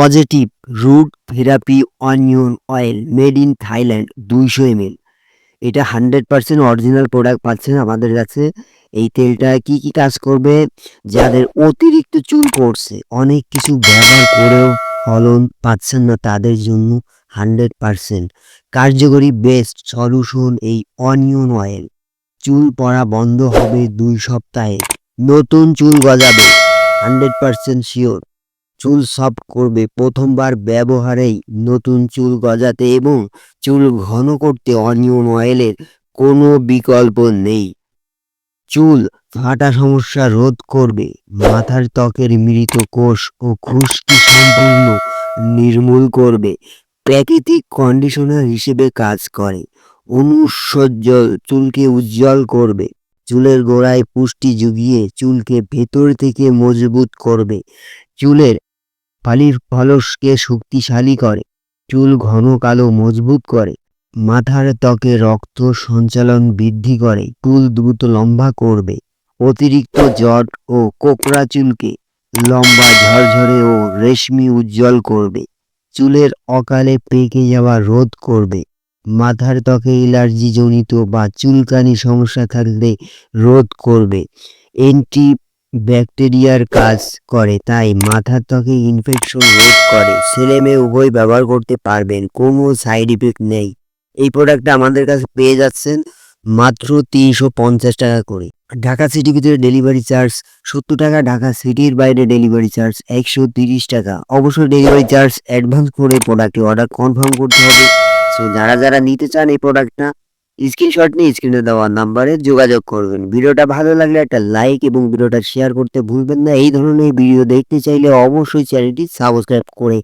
Positive root therapy onion oil made in Thailand দুইশো ML এটা hundred percent original product পাচ্ছেন আমাদের কাছে। এই তেলটা কি কি কাজ করবে? যাদের অতিরিক্ত চুল করছে অনেক কিছু ব্যবহার করেও ফলন পাচ্ছেন না তাদের জন্য হান্ড্রেড পার্সেন্ট কার্যকরী বেস্ট সলিউশন এই অনিয়ন অয়েল চুল পড়া বন্ধ হবে দুই সপ্তাহে। নতুন চুল গজাবে হান্ড্রেড পার্সেন্ট শিওর চুল সফট করবে। প্রথমবার ব্যবহারেই নতুন চুল গজাতে এবং চুল ঘন করতে অনিয়ন অয়েলের কোনো বিকল্প নেই। চুল ফাটা সমস্যা রোধ করবে। মাথার ত্বকের মৃত কোষ ও খুশকি সম্পূর্ণ নির্মূল করবে। প্রাকৃতিক কন্ডিশনার হিসেবে কাজ করে। অনুসজ্জল চুলকে উজ্জ্বল করবে। চুলের গোড়ায় পুষ্টি জুগিয়ে চুলকে ভেতর থেকে মজবুত করবে। চুলের ফালির ফলসকে শক্তিশালী করে, চুল ঘন কালো মজবুত করে, মাথার ত্বকে রক্ত সঞ্চালন বৃদ্ধি করে, চুল দ্রুত লম্বা করবে, অতিরিক্ত জট ও কোকড়া চুলকে লম্বা ঝরঝরে ও রেশমি উজ্জ্বল করবে, চুলের অকালে পেকে যাওয়া রোধ করবে, মাথার ত্বকে অ্যালার্জি জনিত বা চুলকানি সমস্যা থাকলে রোধ করবে অ্যান্টি ব্যাকটেরিয়ার কাজ করে, তাই মাথার ত্বকে ইনফেকশন রোধ করে। ছেলে মেয়ে উভয় ব্যবহার করতে পারবেন, কোনো সাইড ইফেক্ট নেই। এই প্রোডাক্টটা আমাদের কাছে পেয়ে যাচ্ছেন মাত্র তিনশো পঞ্চাশ টাকা করে। ঢাকা সিটির ভিতরে ডেলিভারি চার্জ সত্তর টাকা, ঢাকা সিটির বাইরে ডেলিভারি চার্জ একশো তিরিশ টাকা। অবশ্যই ডেলিভারি চার্জ অ্যাডভান্স করে প্রোডাক্টের অর্ডার কনফার্ম করতে হবে। সো যারা যারা নিতে চান এই প্রোডাক্টটা স্ক্রিনশট নিয়ে স্ক্রিনে দেওয়া নাম্বারে যোগাযোগ করবেন। ভিডিওটা ভালো লাগলে একটা লাইক এবং ভিডিওটা শেয়ার করতে ভুলবেন না। এই ধরনের ভিডিও দেখতে চাইলে অবশ্যই চ্যানেলটি সাবস্ক্রাইব করে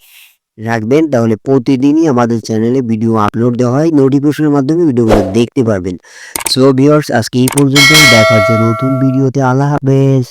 রাখবেন। তাহলে প্রতিদিনই আমাদের চ্যানেলে ভিডিও আপলোড দেওয়া হয়। নোটিফিকেশনের মাধ্যমে ভিডিওগুলো দেখতে পারবেন। সো ভিউয়ার্স আজকে এই পর্যন্ত দেখার জন্য নতুন ভিডিওতে আল্লাহ হাফেজ।